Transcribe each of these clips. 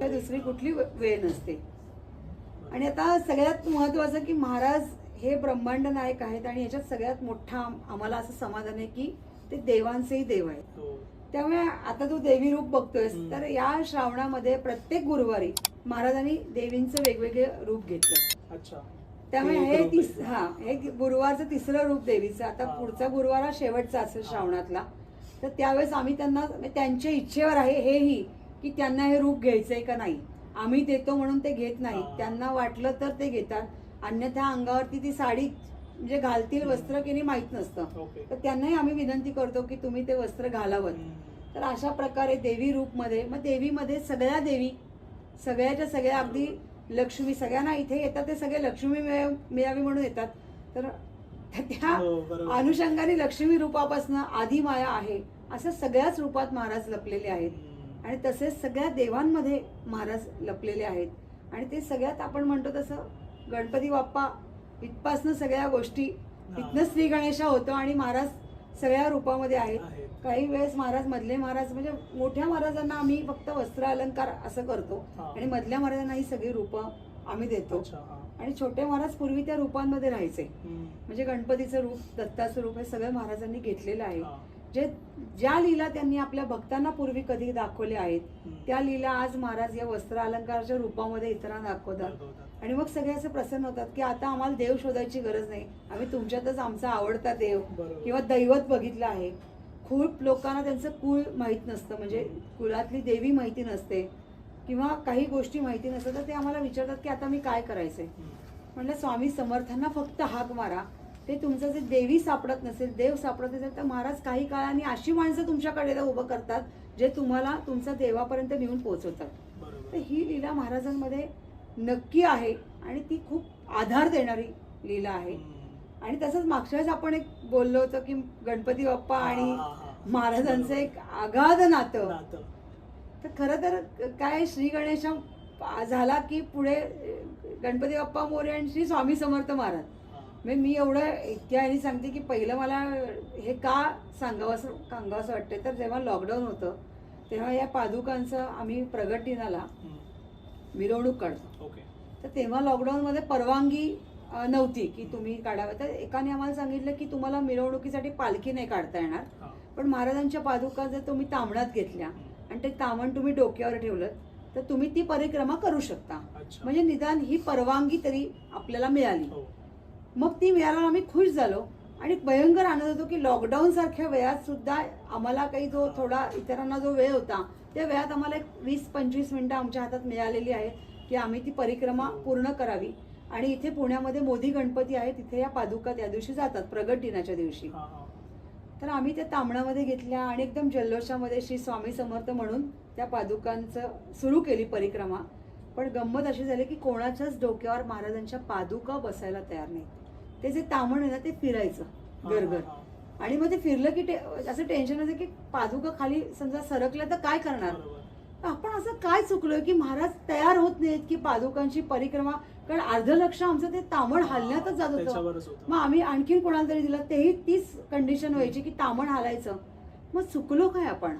तर दुसरी कुठली वेळ नसते. आणि आता सगळ्यात महत्वाचं की महाराज हे ब्रह्मांड नायक आहेत आणि याच्यात सगळ्यात मोठा आम- आम्हाला असं समाधान आहे की ते देवांचेही देव आहेत. हो. त्यामुळे आता तू देवी रूप बघतोयस. तर या श्रावणामध्ये प्रत्येक गुरुवारी महाराजांनी देवींचं वेगवेगळे रूप घेतलं. अच्छा. त्यामुळे हे तिस. हा हे गुरुवारचं तिसरं रूप देवीचं. आता. पुढचा गुरुवार हा शेवटचा असेल श्रावणातला. तर त्यावेळेस आम्ही त्यांना म्हणजे त्यांच्या इच्छेवर आहे हेही. की त्यांना हे रूप घ्यायचंय का नाही? आम्ही देतो म्हणून ते घेत नाहीत. हा. त्यांना वाटलं तर ते घेतात. अन्यथा अंगावरती ती साडी म्हणजे घालतील वस्त्र की नाही माहीत नसतं. तर त्यांनाही आम्ही विनंती करतो की तुम्ही ते वस्त्र घालावं. तर अशा प्रकारे देवी रूपमध्ये मग देवीमध्ये सगळ्या देवी सगळ्याच्या सगळ्या अगदी लक्ष्मी सगळ्यांना इथे येतात ते सगळे लक्ष्मी मिळावी मिळावी म्हणून येतात. तर त्या हो. अनुषंगाने लक्ष्मी रूपापासून आधी माया आहे असं सगळ्याच रूपात महाराज लपलेले आहेत. आणि तसेच सगळ्या देवांमध्ये महाराज लपलेले आहेत आणि ते सगळ्यात आपण म्हणतो तसं गणपती बाप्पा इथपासनं सगळ्या गोष्टी इथनं श्री गणेशा होतो आणि महाराज सगळ्या रूपामध्ये आहेत. काही वेळेस महाराज मधले महाराज म्हणजे मोठ्या महाराजांना आम्ही फक्त वस्त्र अलंकार असं करतो. आणि मधल्या महाराजांना ही सगळी रूपं आम्ही देतो. आणि छोटे महाराज पूर्वी त्या रूपांमध्ये राहायचे. म्हणजे गणपतीचं रूप दत्ताचं रूप हे सगळं महाराजांनी घेतलेलं आहे. जे ज्या लीला त्यांनी आपल्या भक्तांना पूर्वी कधी दाखवल्या आहेत. त्या लीला आज महाराज या वस्त्र अलंकाराच्या रूपामध्ये इतरांना दाखवतात. आणि मग सगळे असे प्रसन्न होतात की आता आम्हाला देव शोधायची गरज नाही आम्ही तुमच्यातच आमचा आवडता देव. किंवा दैवत बघितलं आहे खूप लोकांना त्यांचं कुळ माहीत नसतं म्हणजे कुळातली देवी माहिती नसते किंवा काही गोष्टी माहिती नसतात तर ते आम्हाला विचारतात की आता मी काय करायचंय. म्हटलं स्वामी समर्थांना फक्त हाक मारा ते तुमचं जे देवी सापडत नसेल देव सापडत नसेल तर महाराज काही काळाने अशी माणसं तुमच्याकडे उभं करतात जे तुम्हाला तुमचा देवापर्यंत नेऊन पोहोचवतात. तर ही लीला महाराजांमध्ये नक्की आहे आणि ती खूप आधार देणारी लीला आहे. आणि तसंच मागच्या वेळेस आपण एक बोललो होतो की गणपती बाप्पा आणि. महाराजांचं एक आगाध नातं. तर खरं तर काय श्री गणेश झाला की पुढे गणपती बाप्पा मोरे आणि श्री स्वामी समर्थ महाराज. म्हणजे मी एवढं इतक्या ह्यानी सांगते की पहिलं मला हे का सांगावं असं सांगावं वाटतं तर जेव्हा लॉकडाऊन होतं तेव्हा या पादुकांचं आम्ही प्रगट दिनाला. मिरवणूक काढतो ओके. तर तेव्हा लॉकडाऊनमध्ये परवानगी नव्हती की तुम्ही काढावं. तर एकाने आम्हाला सांगितलं की तुम्हाला मिरवणुकीसाठी पालखी नाही काढता येणार. पण महाराजांच्या पादुका जर तुम्ही तांबडात घेतल्या आणि ते तामण तुम्ही डोक्यावर ठेवलं तर तुम्ही ती परिक्रमा करू शकता. म्हणजे निदान ही परवानगी तरी आपल्याला मिळाली. हो. मग ती मिळाल्यावर आम्ही खुश झालो. आणि भयंकर आनंद होतो की लॉकडाऊन सारख्या वेळात सुद्धा आम्हाला काही जो थोडा इतरांना जो वेळ होता त्या वेळात आम्हाला एक वीस पंचवीस मिनिटं आमच्या हातात मिळालेली आहेत की आम्ही ती परिक्रमा पूर्ण करावी. आणि इथे पुण्यामध्ये मोदी गणपती आहे तिथे या पादुका त्या दिवशी जातात प्रगट दिनाच्या दिवशी. तर आम्ही त्या तांबणामध्ये घेतल्या आणि एकदम जल्लोषामध्ये श्री स्वामी समर्थ म्हणून त्या पादुकांचं सुरू केली परिक्रमा. पण गंमत अशी झाली की कोणाच्याच डोक्यावर महाराजांच्या पादुका बसायला तयार नाही ते जे तामण आहे ना ते फिरायचं गरगर. आणि मग ते फिरलं की असं टेन्शन असं की पादुका खाली समजा सरकलं तर काय करणार. आपण असं काय चुकलोय की महाराज तयार होत नाहीत की पादुकांची परिक्रमा कारण अर्ध लक्ष आमचं ते तामण हलण्यातच जात होतं. मग आम्ही आणखीन कोणाला तरी दिलं तेही तीच कंडिशन व्हायची की तामण हालायचं मग चुकलो काय आपण.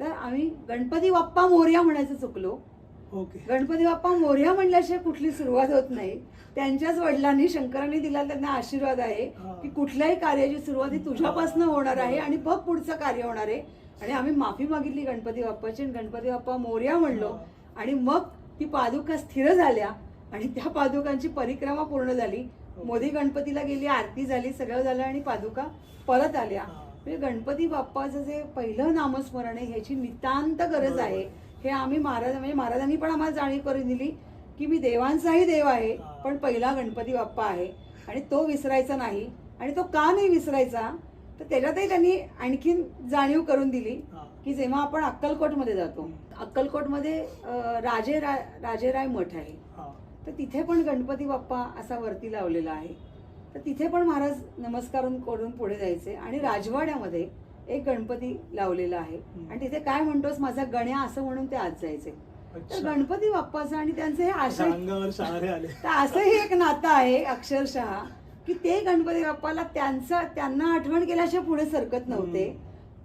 तर आम्ही गणपती बाप्पा मोर्या म्हणायचं चुकलो ओके. गणपती बाप्पा मोर्या म्हणल्याशिवाय कुठली सुरुवात होत नाही. त्यांच्याच वडिलांनी शंकरांनी दिला त्यांना आशीर्वाद आहे. की कुठल्याही कार्याची सुरुवात ही तुझ्यापासून होणार आहे आणि बघ पुढचं कार्य होणार आहे. आणि आम्ही माफी मागितली गणपती बाप्पाची आणि गणपती बाप्पा मोर्या म्हणलो. आणि मग ती पादुका स्थिर झाल्या आणि त्या पादुकांची परिक्रमा पूर्ण झाली. मोदी गणपतीला गेली आरती झाली सगळं झालं आणि पादुका परत आल्या. म्हणजे गणपती बाप्पाचं जे पहिलं नामस्मरण आहे ह्याची नितांत गरज. आहे. हे आम्ही महाराज म्हणजे महाराजांनी पण आम्हाला जाणीव करून दिली की मी देवांचाही देव आहे पण पहिला गणपती बाप्पा आहे. आणि तो विसरायचा नाही. आणि तो का नाही विसरायचा? तर त्याच्यातही त्यांनी आणखीन जाणीव करून दिली की जेव्हा आपण अक्कलकोटमध्ये जातो अक्कलकोटमध्ये राजे रा राजेराय मठ आहे. तर तिथे पण गणपती बाप्पा असा वरती लावलेला आहे. तर तिथे पण महाराज नमस्कार करून पुढे जायचे. आणि राजवाड्यामध्ये एक गणपती लावलेला आहे. आणि तिथे काय म्हणतोस माझा गण्या असं म्हणून ते आत जायचे तर गणपती बाप्पाचं आणि त्यांचे हे आशय तर असंही एक नातं आहे अक्षरशः की ते गणपती बाप्पाला त्यांचं त्यांना आठवण केल्याशिवाय पुढे सरकत नव्हते.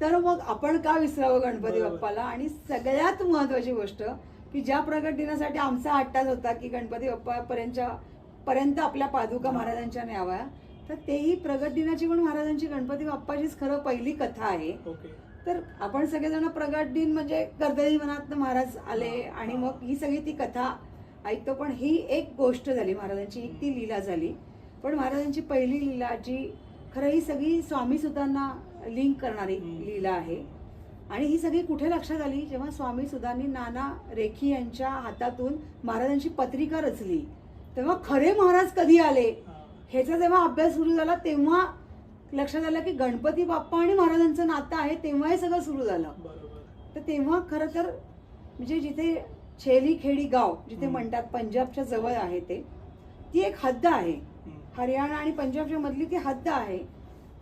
तर मग आपण का विसरावं गणपती. बाप्पाला? आणि सगळ्यात महत्वाची गोष्ट की ज्या प्रगट दिनासाठी आमचा हट्टाच होता की गणपती बाप्पापर्यंतच्या पर्यंत आपल्या पादुका महाराजांच्या न्याव्या तर तेही प्रगट दिनाची पण महाराजांची गणपती बाप्पाचीच खरं पहिली कथा आहे. तर आपण सगळेजण प्रगट दिन म्हणजे कर्दळी मनात महाराज आले आणि मग ही सगळी ती कथा ऐकतो. पण ही एक गोष्ट झाली महाराजांची एक ती लीला झाली. पण महाराजांची पहिली लीला जी खरं ही सगळी स्वामी सुतांना लिंक करणारी. लीला आहे. आणि ही सगळी कुठे लक्षात आली? जेव्हा स्वामी सुधांनी नाना रेखी यांच्या हातातून महाराजांची पत्रिका रचली तेव्हा खरे महाराज कधी आले. ह्याचा जेव्हा अभ्यास सुरू झाला तेव्हा लक्षात आलं की गणपती बाप्पा आणि महाराजांचं नातं आहे तेव्हा हे सगळं सुरू झालं बरोबर तर तेव्हा खरं तर म्हणजे जिथे छेली खेडी गाव जिथे. म्हणतात पंजाबच्या जवळ आहे ते ती एक हद्द आहे. हरियाणा आणि पंजाबच्या मधली ती हद्द आहे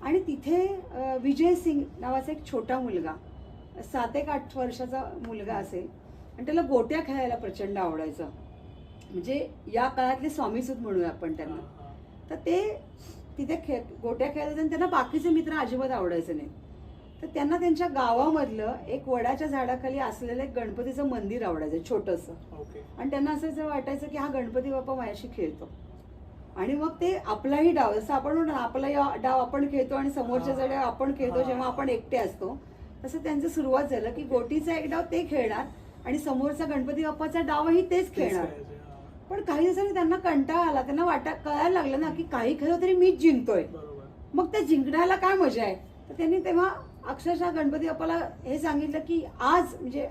आणि तिथे विजय सिंग नावाचा एक छोटा मुलगा सात एक आठ वर्षाचा मुलगा असेल आणि त्याला गोट्या खेळायला प्रचंड आवडायचं म्हणजे या काळातले स्वामीसूत म्हणूया आपण त्यांना. तर ते तिथे खे गोट्या खेळायचे आणि त्यांना बाकीचे मित्र अजिबात आवडायचे नाही तर त्यांना त्यांच्या गावामधलं एक वडाच्या झाडाखाली असलेलं एक गणपतीचं मंदिर आवडायचं छोटंसं. आणि त्यांना असं वाटायचं की हा गणपती बाप्पा माझ्याशी खेळतो. आणि मग ते आपलाही डाव जसं आपण म्हणतो ना आपला डाव आपण खेळतो आणि समोरच्या डाव आपण खेळतो. जेव्हा आपण एकटे असतो तसं त्यांचं सुरुवात झालं की गोटीचा एक डाव ते खेळणार आणि समोरचा गणपती बाप्पाचा डावही तेच खेळणार. पण काही दिवसांनी त्यांना कंटाळा आला त्यांना वाटा कळायला लागलं ना की काही खेळ तरी मीच जिंकतोय. मग त्या जिंकण्याला काय मजा आहे? तर त्यांनी तेव्हा अक्षरशः गणपती बाप्पाला हे सांगितलं की आज म्हणजे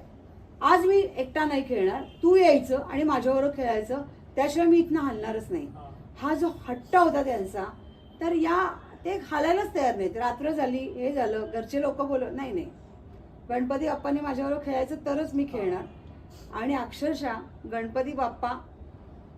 आज मी एकटा नाही खेळणार तू यायचं आणि माझ्याबरोबर खेळायचं त्याशिवाय मी इथनं हलणारच नाही. हा. हा जो हट्ट होता त्यांचा तर या ते हालायलाच तयार नाहीत. रात्र झाली हे झालं घरचे लोक बोल नाही नाही. गणपती बाप्पाने माझ्याबरोबर खेळायचं तरच मी खेळणार. आणि अक्षरशः गणपती बाप्पा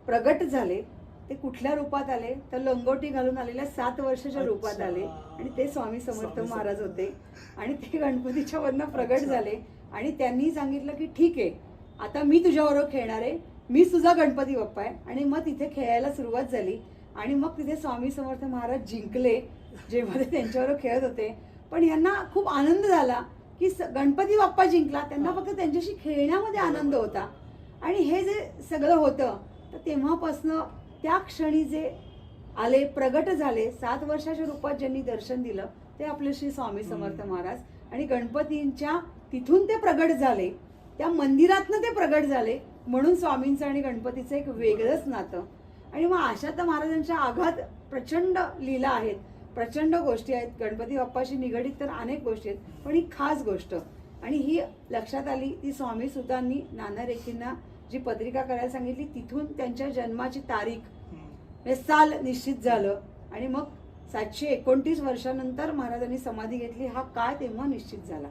प्रगट झाले ते कुठल्या रूपात आले? तर लंगोटी घालून आलेल्या सात वर्षाच्या रूपात. आले. आणि ते स्वामी समर्थ महाराज. होते. आणि ते गणपतीच्या वरनं प्रगट. झाले. आणि त्यांनी सांगितलं की ठीक आहे आता मी तुझ्याबरोबर खेळणार आहे. मी तुझा गणपती बाप्पा आहे. आणि मग तिथे खेळायला सुरुवात झाली. आणि मग तिथे स्वामी समर्थ महाराज जिंकले जेव्हा ते त्यांच्याबरोबर खेळत होते. पण यांना खूप आनंद झाला की स- गणपती बाप्पा जिंकला. त्यांना फक्त त्यांच्याशी खेळण्यामध्ये आनंद होता. आणि हे जे सगळं होतं तर तेव्हापासनं त्या क्षणी जे आले प्रगट झाले सात वर्षाच्या रूपात ज्यांनी दर्शन दिलं ते आपले श्री स्वामी समर्थ. महाराज आणि गणपतींच्या तिथून ते प्रगट झाले. त्या मंदिरातनं ते प्रगट झाले. म्हणून स्वामींचं आणि गणपतीचं एक वेगळंच नातं. आणि मग अशा तर महाराजांच्या आघात प्रचंड लीला आहेत. प्रचंड गोष्टी आहेत. गणपती बाप्पाशी निगडीत तर अनेक गोष्टी आहेत पण ही खास गोष्ट. आणि ही लक्षात आली ती स्वामी सुतांनी नाना रेखींना जी पत्रिका करायला सांगितली तिथून त्यांच्या जन्माची तारीख. हे साल निश्चित झालं. आणि मग सातशे एकोणतीस वर्षानंतर महाराजांनी समाधी घेतली. हा काळ तेव्हा निश्चित झाला.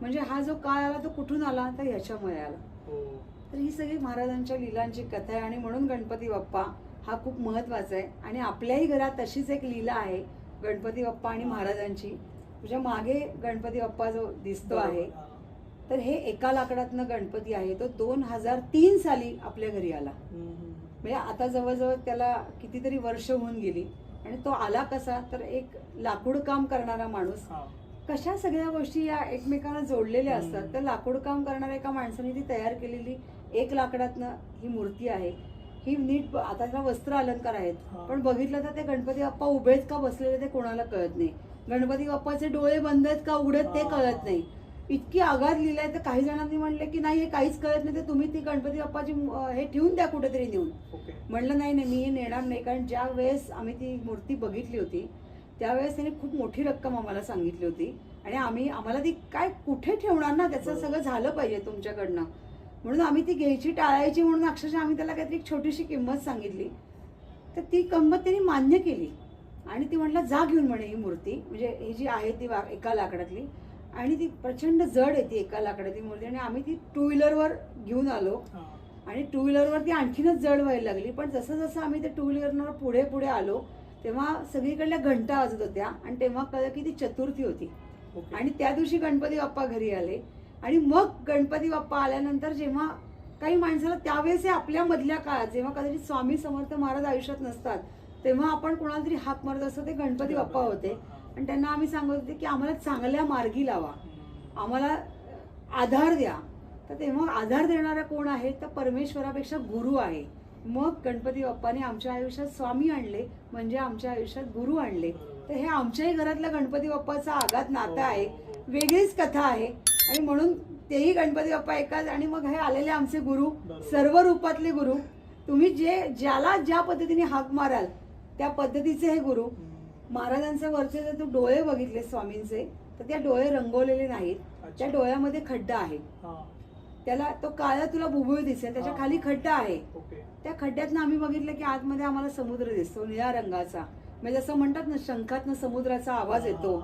म्हणजे हा जो काळ आला तो कुठून आला? तर ह्याच्यामुळे आला. हो. तर ही सगळी महाराजांच्या लीलांची कथा आहे. आणि म्हणून गणपती बाप्पा हा खूप महत्त्वाचा आहे. आणि आपल्याही घरात तशीच एक लीला आहे गणपती बाप्पा आणि महाराजांची. तुझ्या मागे गणपती बाप्पा जो दिसतो आहे. तर हे एका लाकडातनं गणपती आहे तो दोन हजार तीन साली आपल्या घरी आला. म्हणजे आता जवळजवळ त्याला कितीतरी वर्ष होऊन गेली आणि तो आला कसा तर एक लाकूड काम करणारा माणूस. कशा सगळ्या गोष्टी या एकमेकांना जोडलेल्या असतात. तर लाकूड काम करणाऱ्या एका माणसाने ती तयार केलेली एक लाकडातनं ही मूर्ती आहे ही नीट आता त्याला वस्त्र अलंकार आहेत. पण बघितलं तर ते गणपती बाप्पा उभेत का बसलेले ते कोणाला कळत नाही गणपती बाप्पाचे डोळे बंद आहेत का उघडेत ते. कळत नाही इतकी आघात लिहिलाय तर काही जणांनी म्हणले की नाही हे काहीच कळत नाही तर तुम्ही ती गणपती बाप्पाची हे ठेवून द्या कुठेतरी नेऊन. म्हणलं नाही नाही मी हे नेणार नाही. कारण ज्या वेळेस आम्ही ती मूर्ती बघितली होती त्यावेळेस त्याने खूप मोठी रक्कम आम्हाला सांगितली होती. आणि आम्ही आम्हाला ती काय कुठे ठेवणार ना? त्याचं. सगळं झालं पाहिजे तुमच्याकडनं. म्हणून आम्ही ती घ्यायची टाळायची म्हणून अक्षरशः आम्ही त्याला काहीतरी एक छोटीशी किंमत सांगितली. तर ती किंमत त्यांनी मान्य केली. आणि ती म्हटलं जा घेऊन म्हणे ही मूर्ती. म्हणजे ही जी आहे ती एका लाकडातली. आणि ती प्रचंड जड आहे ती एका लाकडातली मूर्ती. आणि आम्ही ती टू व्हीलरवर घेऊन आलो. आणि टू व्हीलरवर ती आणखीनच जड व्हायला लागली. पण जसं जसं आम्ही ते टू व्हीलरवर पुढे पुढे आलो तेव्हा सगळीकडल्या घंटा वाजत होत्या. आणि तेव्हा कळलं की ती चतुर्थी होती. आणि त्या दिवशी गणपती बाप्पा घरी आले. आणि मग गणपती बाप्पा आल्यानंतर जेव्हा काही माणसाला त्यावेळेस हे आपल्या मधल्या काळात जेव्हा कदाचित स्वामी समर्थ महाराज आयुष्यात नसतात तेव्हा आपण कोणाला तरी हाक मारत असतो ते गणपती बाप्पा होते. आणि त्यांना आम्ही सांगत होते की आम्हाला चांगल्या मार्गी लावा. आम्हाला आधार द्या. तर तेव्हा आधार देणारा कोण आहे? तर परमेश्वरापेक्षा गुरु आहे. मग गणपती बाप्पाने आमच्या आयुष्यात स्वामी आणले म्हणजे आमच्या आयुष्यात गुरु आणले. तर हे आमच्याही घरातल्या गणपती बाप्पाचा आघात नातं आहे. वेगळीच कथा आहे. आणि म्हणून तेही गणपती बाप्पा एकाच आणि मग हे आलेले आमचे गुरु सर्व रूपातले गुरु. तुम्ही जे ज्याला ज्या पद्धतीने हाक माराल त्या पद्धतीचे हे गुरु. महाराजांचे वरचे जर तू डोळे बघितले स्वामींचे तर त्या डोळे रंगवलेले नाहीत. त्या डोळ्यामध्ये खड्डा आहे. हा. त्याला तो काळा तुला बुबुळ दिसेल त्याच्या. खाली खड्डा आहे. त्या खड्ड्यातनं आम्ही बघितलं की आतमध्ये आम्हाला समुद्र दिसतो निळ्या रंगाचा. म्हणजे जसं म्हणतात ना शंखातनं समुद्राचा आवाज येतो.